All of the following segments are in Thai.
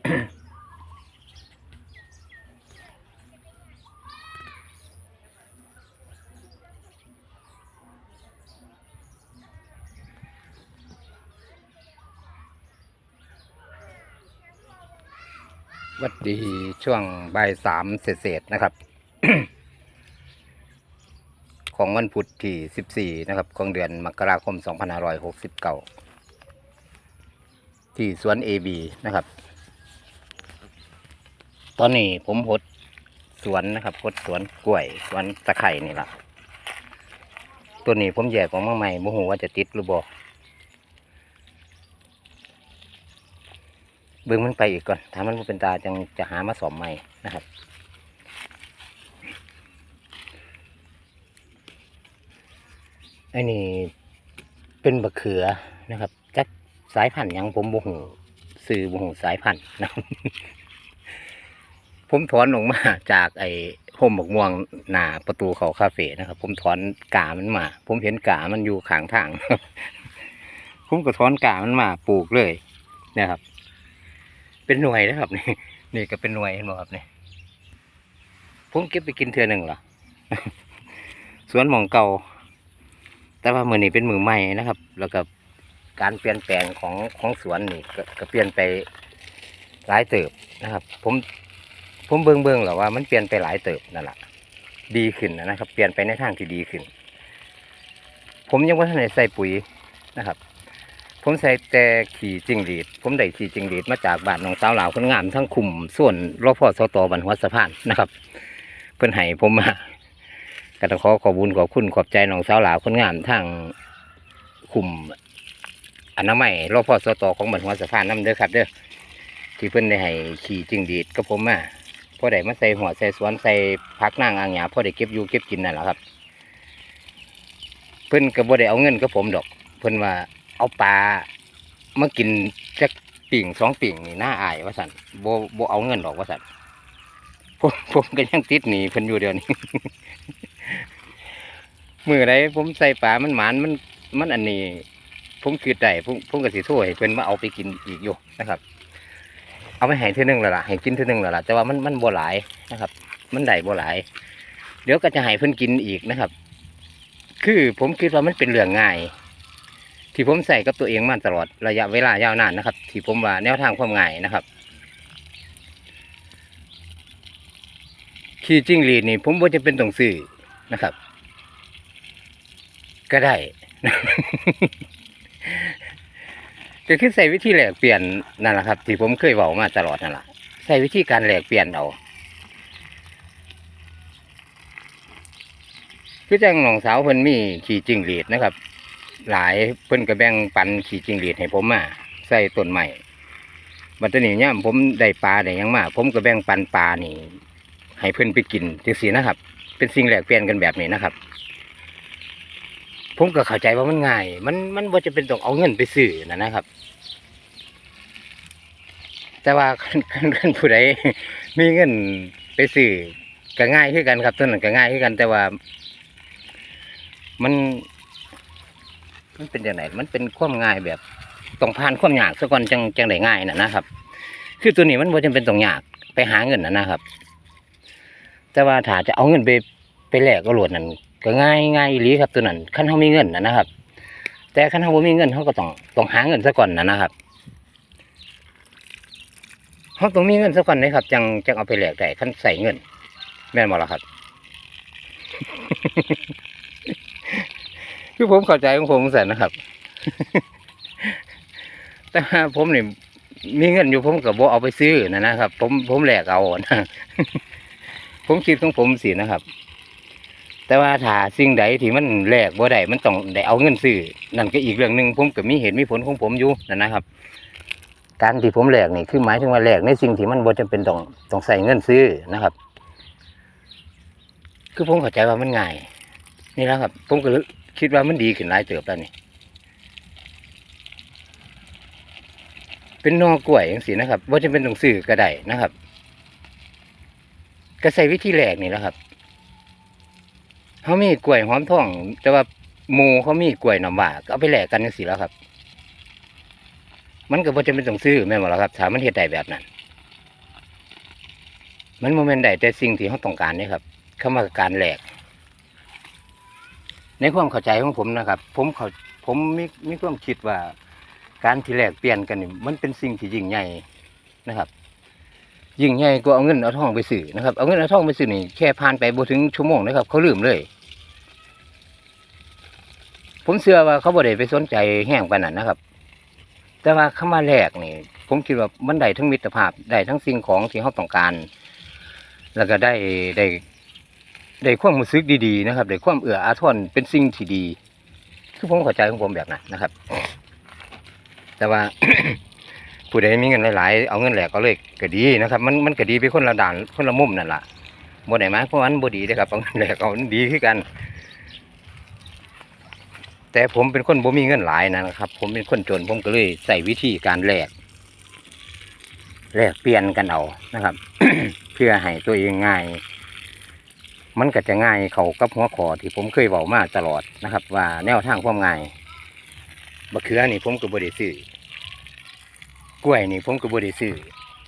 วัดดีช่วงบ่ายสามเศษนะครับ ของวันพุธที่14นะครับ ของเดือนมกราคม2569ที่สวน AB นะครับ ตอนนี้ผมหดสวนนะครับหดสวนกล้วยสวนตะไคร่นี่แหละตัวนี้ผมแยกออกมาใหม่โมโหว่าจะติดหรือบ่เบิ่งมันไปอีกก่อนถ้ามันเป็นตาจังจะหามาสอมใหม่นะครับอันนี้เป็นบะเขือนะครับจักสายพันธุ์ยังผมบ่หูซื้อบ่หูสายพันธุ์นะ ผมถอนออกมาจากไอ้ห่มหมกม่วงหน้าประตูเขาคาเฟ่นะครับ ผมถอนกามันมา ผมเห็นกามันอยู่ขางทาง ผมก็ถอนกามันมาปลูกเลยนะครับ เป็นหน่วยนะครับ นี่ นี่ก็เป็นหน่วยเห็นบ่ครับนี่ผมเก็บไปกินเทือหนึ่งเหรอสวนหมองเก่า แต่ว่ามือนี้เป็นมือใหม่นะครับ แล้วก็การเปลี่ยนแปลงของของสวนนี่ก็ก็เปลี่ยนไปหลายเติบนะครับ ผม ผมเบิ่งเบิ่งแล้วว่ามันเปลี่ยนไปหลายเติบนั่นแหละดีขึ้นนะครับ เปลี่ยนไปในทางที่ดีขึ้น ผมยังว่าท่านได้ใส่ปุ๋ยนะครับ ผมใส่แต่ขี่จิงหรีด ผมได้ขี่จิงหรีดมาจากบ้านน้องสาวหลาวคนงามทั้งคุมส่วนรอพ่อสตบันหัวสะพานนะครับ เพื่อนให้ผมมาก็ต้องขอขอบุญขอบคุณขอบใจน้องสาวหลาวคนงามทางคุมอนามัยรอพ่อสตของบันหัวสะพานน้ำเด้อครับเด้อที่เพิ่อนได้ให้ขี่จิงดีดกับผมมา พ่อได้มาใส่หัวใส่สวนใส่พักนางอ่างหยาพ่อได้เก็บอยู่เก็บกินนั่นแหละครับ เพิ่นก็บ่ได้เอาเงินกับผมดอก เพิ่นว่าเอาปลามากินจักปิ่งสองปิ่งนี่น่าอายว่าสันโบ่บ่เอาเงินดอกว่าสันผมผมก็ยังติดหนีเพิ่นอยู่เดียวนี้ มือไรผมใส่ปลามันหมานมันมันอันนี้ ผมคือได้ผมผมก็สิโทษให้เพิ่นมาเอาไปกินอีกอยู่นะครับ เอาไปให้เท่านึงแล้วล่ะให้กินท่านึงแล้วล่ะแต่ว่ามันมันบ่หลายนะครับ มันได้บ่หลาย เดี๋ยวก็จะให้เพิ่นกินอีกนะครับ คือผมคิดว่ามันเป็นเรื่องง่าย ที่ผมใส่กับตัวเองมาตลอดระยะเวลายาวนานนะครับ ที่ผมว่าแนวทางความง่ายนะครับขี่จิ้งหรีดนี่ ผมว่าจะเป็นต้องซื้อนะครับ ก็ได้ ก็คือใส่วิธีแหลกเปลี่ยนนั่นแหละครับ ที่ผมเคยบอกมาตลอดนั่นแหละใส่วิธีการแหลกเปลี่ยนเอาคือจังน้องสาวเพิ่นมีขี่จิ้งหรีดนะครับ หลายเพิ่นก็แบ่งปันขี่จิ้งหรีดให้ผมมาใส่ต้นใหม่บัดนี้เนี่ยผมได้ปลาได้ยังมาผมก็แบ่งปันปลานี่ ให้เพิ่นไปกินจังซี่นะครับ เป็นสิ่งแหลกเปลี่ยนกันแบบนี้นะครับผมก็เข้าใจว่ามันง่าย มันมันว่าจะเป็นต้องเอาเงินไปซื้อนะนะครับ แต่ว่าคันคนผู้ใดมีเงินไปซื้อก็ง่ายขึ้นกันครับต้นนั้นก็ง่ายขึ้นกัน แต่ว่า มัน มันเป็นอย่างไรมันเป็นความง่ายแบบต้องผ่านความยากซะก่อนจังจังได้ง่ายนะนะครับ คือตัวนี้มันว่าจำเป็นต้องยากไปหาเงินนะนะครับ แต่ว่าถ้าจะเอาเงินไปไปแลกก็หลดนั่นก็ง่ายง่ายอีหลีครับตัวนั้นขั้นเขามีเงินนะนะครับ แต่ขั้นเขาบ่มีเงินเขาก็ต้องต้องหาเงินซะก่อนนะนะครับ เขาต้องมีเงินซะก่อนนะครับ จังจังเอาไปแหลกได้ขั้นใส่เงิน แม่นบ่ละครับคือผมเข้าใจของผมสันนะครับ แต่ผมนี่มีเงินอยู่ผมก็บ่เอาไปซื้อนะนะครับ ผมผมแหลกเอานะผมคิดของผมสินะครับ แต่ว่าถ้าสิ่งใดที่มันแหลกบ่ได้มันต้องได้เอาเงินซื้อนั่นก็อีกเรื่องหนึ่งผมก็มีเหตุมีผลของผมอยู่นั่นนะครับ การที่ผมแหลกนี่คือหมายถึงว่าแหลกในสิ่งที่มันบ่จำเป็นต้องต้องใส่เงินซื้อนะครับ คือผมเข้าใจว่ามันง่ายนี่แหละครับ ผมก็คิดว่ามันดีขึ้นหลายเติบแล้วนี่เป็นนอกล้วยอย่างสีนะครับว่าจะเป็นตรงสื่อก็ได้นะครับ ก็ใส่วิธีแหลกนี่แหละครับเขามีกล้วยหอมทอง แต่ว่าหมูเขามีกล้วยหน้ำหวาก็เอาไปแหลกกันอย่างสีแล้วครับ มันก็บ่จะเป็นตรงซื้อแม่นบ่ล่ะครับถ้ามันเฮ็ดได้แบบนั้น มันโมเมนต์ใดแต่สิ่งที่เขาต้องการนี่ครับคำว่าการแหลก ในความเข้าใจของผมนะครับ ผมเขาผมมีมีความคิดว่า การที่แลกเปลี่ยนกันนี่มันเป็นสิ่งที่ยิ่งใหญ่นะครับ ยิ่งใหญ่ก็เอาเงินเอาทองไปซื้อนะครับ เอาเงินเอาทองไปซื้อนี่แค่ผ่านไปบ่ถึงชั่วโมงนะครับ เขาลืมเลยผมเชื่อว่าเขาบ่ได้ไปสนใจแห้งปานนั้นนะครับ แต่ว่าคำว่าแลกนี่ ผมคิดว่ามันได้ทั้งมิตรภาพได้ทั้งสิ่งของที่เขาต้องการ แล้วก็ได้ได้ได้ความรู้สึกดีๆนะครับได้ความเอื้ออาทรเป็นสิ่งที่ดี คือผมเข้าใจของผมแบบนั้นนะครับ แต่ว่าผู้ใดมีเงินหลายๆ เอาเงินแหลกก็เลยก็ดีนะครับ มันมันก็ดีไปคนละด่านคนละมุมนั่นแหละบ่ได้หมเพราะมันบดีนะครับเอาเงินแหลกเอาดีคือกัน แต่ผมเป็นคนบ่มีเงินหลายนะครับ ผมเป็นคนจนผมก็เลยใส่วิธีการแลกแลกเปลี่ยนกันเอานะครับ เพื่อให้ตัวเองง่าย มันก็จะง่ายเขากับหัวขอที่ผมเคยบอกมาตลอดนะครับ ว่าแนวทางความง่ายบะเขือนี่ผมก็บ่ได้ซื้อกล้วยนี่ผมก็บ่ได้ซื้อ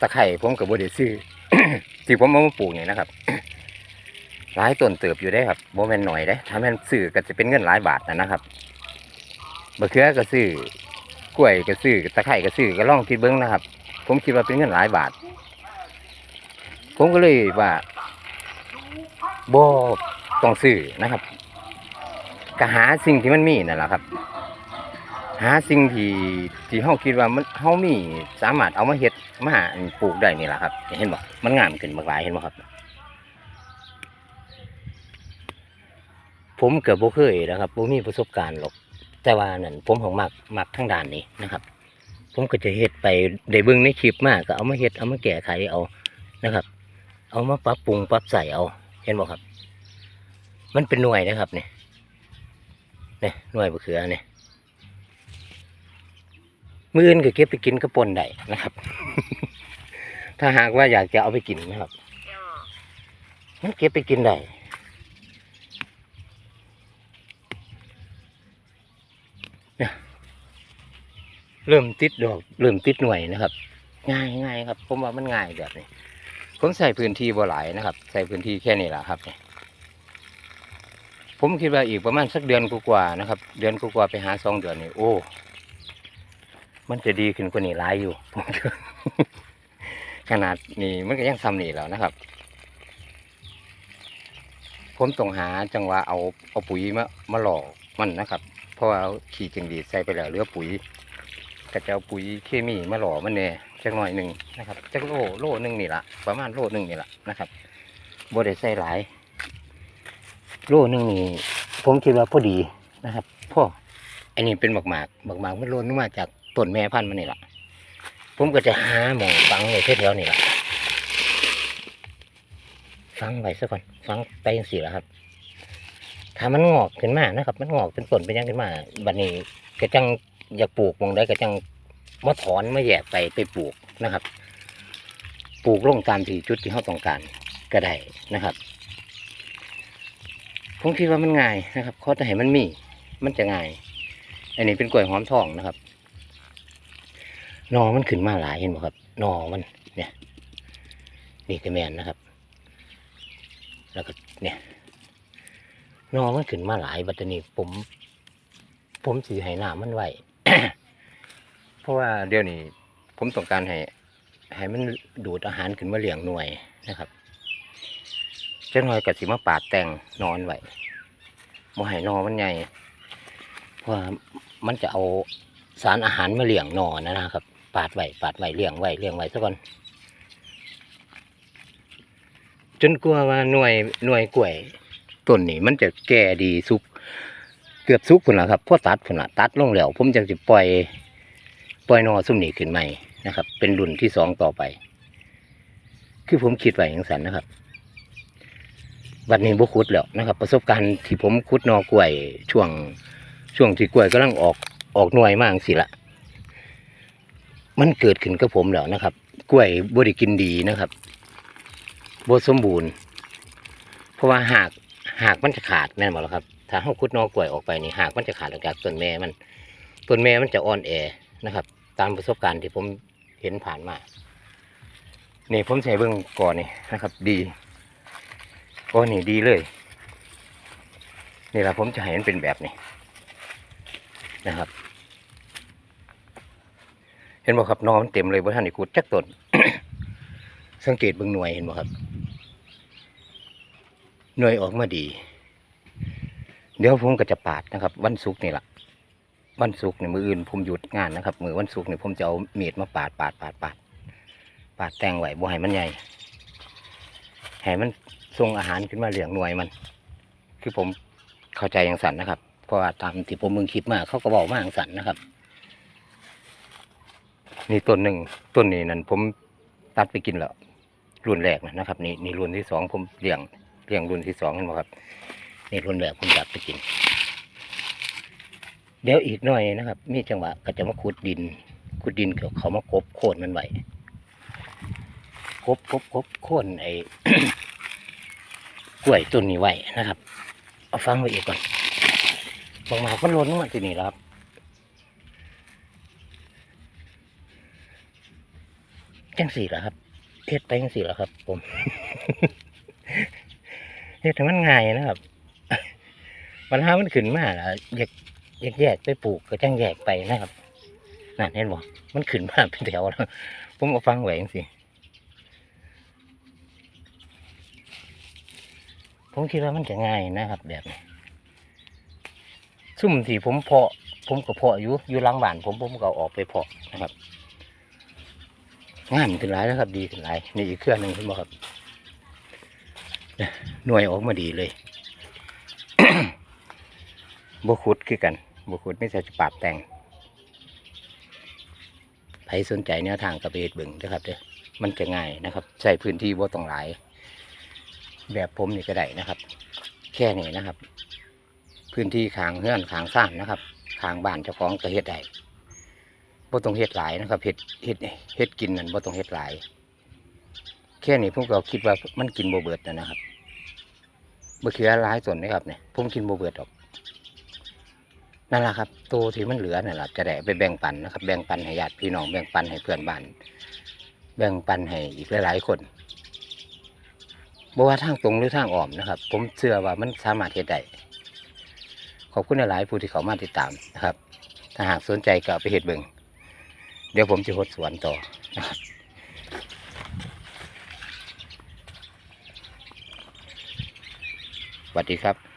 ตะไคร่ผมก็บ่ได้ซื้อที่ผมเอามาปลูกนี่นะครับหลายต้นเติบอยู่ได้ครับบ่แม่นหน่อยได้ถ้าแม่นซื้อก็จะเป็นเงินหลายบาทนะครับ บะเขือก็ซื้อกล้วยก็ซื้อตะไคร่ก็ซื้อก็ลองคิดเบิ้งนะครับ ผมคิดว่าเป็นเงินหลายบาท ผมก็เลยว่าบ่ต้องซื้อนะครับก็หาสิ่งที่มันมีนั่นแหละครับ หาสิ่งที่ที่เฮาคิดว่ามันเฮามีสามารถเอามาเฮ็ดมาปลูกได้นี่แหละครับ เห็นบ่มันงามขึ้นมากหลายเห็นบ่ครับ ผมเกิดบ่เคยนะครับบ่มีประสบการณ์หรอก แต่ว่านั่นผมของมักมักทั้งด้านนี้นะครับ ผมก็จะเฮ็ดไปได้เบิ่งในคลิปมากก็เอามาเฮ็ดเอามาแก้ไขเอานะครับ เอามาปรับปรุงปรับใส่เอา เห็นบ่ครับ มันเป็นหน่วยนะครับเนี่ยเนี่ยหน่วยบะเขือเนี่ยมืออื่นก็เก็บไปกินกระปนได้นะครับ ถ้าหากว่าอยากจะเอาไปกินนะครับมันเก็บไปกินได้ เริ่มติดดอกเริ่มติดหน่วยนะครับ ง่ายง่ายครับ ผมว่ามันง่ายแบบนี้ ผมใส่พื้นที่บ่หลายนะครับ ใส่พื้นที่แค่นี้แหละครับเนี่ยผมคิดว่าอีกประมาณสักเดือนกว่าๆนะครับ เดือนกว่าๆไปหาสองเดือนนี่โอ้ มันจะดีขึ้นกว่านี้หลายอยู่ผมขนาดนี้มันก็ยังซ้ำนี่แล้วนะครับ ผมต้องหาจังหวะเอาเอาปุ๋ยมามาหล่อมันนะครับ เพราะว่าขี้จิงดีใส่ไปแล้วเหลือปุ๋ย ก็จะเอาปุ๋ยเคมีมาหล่อมันเนี่ยจักหน่อยหนึ่งนะครับจักโลโลหนึ่งนี่ละประมาณโลหนึ่งนี่ละนะครับบ่ได้ใส่หลาย โลหนึ่งนี่ผมคิดว่าพอดีนะครับพ่ออันนี้เป็นหมากหมากหมากหมากมันโลนมาจากต้นแม่พันธุ์มันนี่ละผมก็จะหาหมองฟังไว้แถวนี่ละฟังไว้ซะก่อนฟังไปยังสี่ละครับ ถ้ามันงอกขึ้นมานะครับ มันงอกเป็นต้นเป็นยังขึ้นมาบัดนี้ก็จัง อยากปลูกมองได้ก็จังมาถอนมาแยกไปไปปลูกนะครับ ปลูกลงตามที่จุดที่เขาต้องการก็ได้นะครับผมคิดว่ามันง่ายนะครับเขาจะให้มันมี มันจะง่าย อันนี้เป็นกล้วยหอมทองนะครับนอมันขึ้นมาหลายเห็นไหมครับนอมันเนี่ยนี่ก็แมนนะครับ แล้วก็เนี่ยนอมันขึ้นมาหลายบัดนี้ผม ผมสีให้น้ำมันไว้ เพราะว่าเดี๋ยวนี้ ผมต้องการให้ให้มันดูดอาหารขึ้นมาเลี้ยงหน่วยนะครับเจ้าหน่อยกับสิมาปาดแต่งนอนไว้บ่ให้นอนมันใหญ่เพราะมันจะเอาสารอาหารมาเลี้ยงนอนนะครับ ปาดไว้ปาดไว้เลี้ยงไว้เลี้ยงไว้ซะก่อนจนกลัวว่าหน่วยหน่วยกล้วยต้นนี้มันจะแก่ดีสุก เกือบสุกพุ่นละครับพอตัดพุ่นละตัดลงแล้วผมจะสิปล่อยปล่อยนอซุ่มนี้ขึ้นใหม่นะครับ เป็นรุ่นที่สองต่อไป คือผมคิดไว้อย่างสันนะครับวันนี้บุคุดแล้วนะครับ ประสบการณ์ที่ผมคุดนอกล้วย ช่วงช่วงที่กล้วยกำลังออกออกหน่วยมากสิละมันเกิดขึ้นกับผมแล้วนะครับ กล้วยบริกินดีนะครับบสมบูรณ์ เพราะว่าหากหากมันจะขาดแน่นอนแล้วครับ ถ้าเขาคุดนอกล้วยออกไปนี่หากมันจะขาดออกจากต้นแม่มันต้นแม่มันจะอ่อนแอนะครับ ตามประสบการณ์ที่ผมเห็นผ่านมานี่ผมใช้เบื้องก่อนนี่นะครับ ดีก็นี่ดีเลยนี่แหละผมจะให้มันเป็นแบบนี้นะครับ เห็นบ่ครับนอมันเต็มเลยบ่ท่านนี่กูดจักต้นสังเกตเบื้องหน่วยเห็นบ่ครับหน่วยออกมาดี เดี๋ยวผมก็จะปาดนะครับ วันศุกร์นี่แหละวันศุกร์เนี่ยมืออื่นผมหยุดงานนะครับ มือวันศุกร์เนี่ยผมจะเอาเมีดมาปาดปาดปาดปาดปาดแตงไหวบ่ให้มันใหญ่ให้มันส่งอาหารขึ้นมาเหลี้ยงหน่วยมัน คือผมเข้าใจอย่างสันนะครับเพราะว่าตามที่ผมมึงคลิปมาเขาก็บอกมาอย่างสันนะครับ นี่ต้นหนึ่งต้นนี้นั่นผมตัดไปกินแล้วรุ่นแรกนะนะครับ นี่นี่รุ่นที่สองผมเลี้ยงเลี้ยงรุ่นที่สองเห็นไหมครับ นี่รุ่นแรกผมตัดไปกิน เดี๋ยวอีกหน่อยนะครับ มีจังหวะก็จะมาขุดดินขุดดินเขาเขามากบโค่นมันไว้กบกบกบโค่นไอ้กล้วยต้นนี้ไว้นะครับ เอาฟังไว้อีกก่อนบางมามันหล้นมาที่นี่แล้วครับจังสี่แล้วครับเฮ็ดไปจังสี่แล้วครับ ผมเฮ็ดให้มันง่ายนะครับ ปัญหามันขึ้นมาแล้วอยากอยากแยกไปปลูกก็จังแยกไปนะครับนั่นเห็นบ่มันขึ้นมาเป็นแถวแล้วผมเอาฟังไว้จังสิผมคิดว่ามันจะง่ายนะครับ แบบนี้ซุ่มที่ผมเพาะ ผมก็เพาะอยู่อยู่หลังบ้าน ผมผมก็ออกไปเพาะนะครับงามขึ้นหลายนะครับ ดีขึ้นหลายนี่อีกเครื่องหนึ่งคุณบอกครับเนี่ยหน่วยออกมาดีเลย บขุดคือกันบขุดไม่ใช่จะปราบแต่งใครสนใจแนวทางกระเบดบึงนะครับเด้อมันจะง่ายนะครับ ใช้พื้นที่บ่ต้องหลาย แบบผมนี่ก็ได้นะครับ แค่นี้นะครับ พื้นที่ขางเฮือนขางซ่านนะครับขางบ้านเจ้าของก็เฮ็ดได้บ่ต้องเฮ็ดหลายนะครับเฮ็ดเฮ็ดเฮ็ดกินนั่นบ่ต้องเฮ็ดหลาย แค่นี้ผมก็คิดว่ามันกินบ่เบิดนะครับบ่เขือหลายส่วนนะครับเนี่ยผมกินบ่เบิดดอก นั่นแหละครับตัวที่มันเหลือนั่นแหละจะได้ไปแบ่งปันนะครับ แบ่งปันให้ญาติพี่น้องแบ่งปันให้เพื่อนบ้าน แบ่งปันให้อีกหลายๆคนบ่ว่าทางตรงหรือทางอ้อมนะครับ ผมเชื่อว่ามันสามารถเฮ็ดได้ขอบคุณหลายผู้ที่เขามาติดตามนะครับ ถ้าหากสนใจก็ไปเฮ็ดเบิงเดี๋ยวผมจะหดสวนต่อนะครับสวัสดีครับ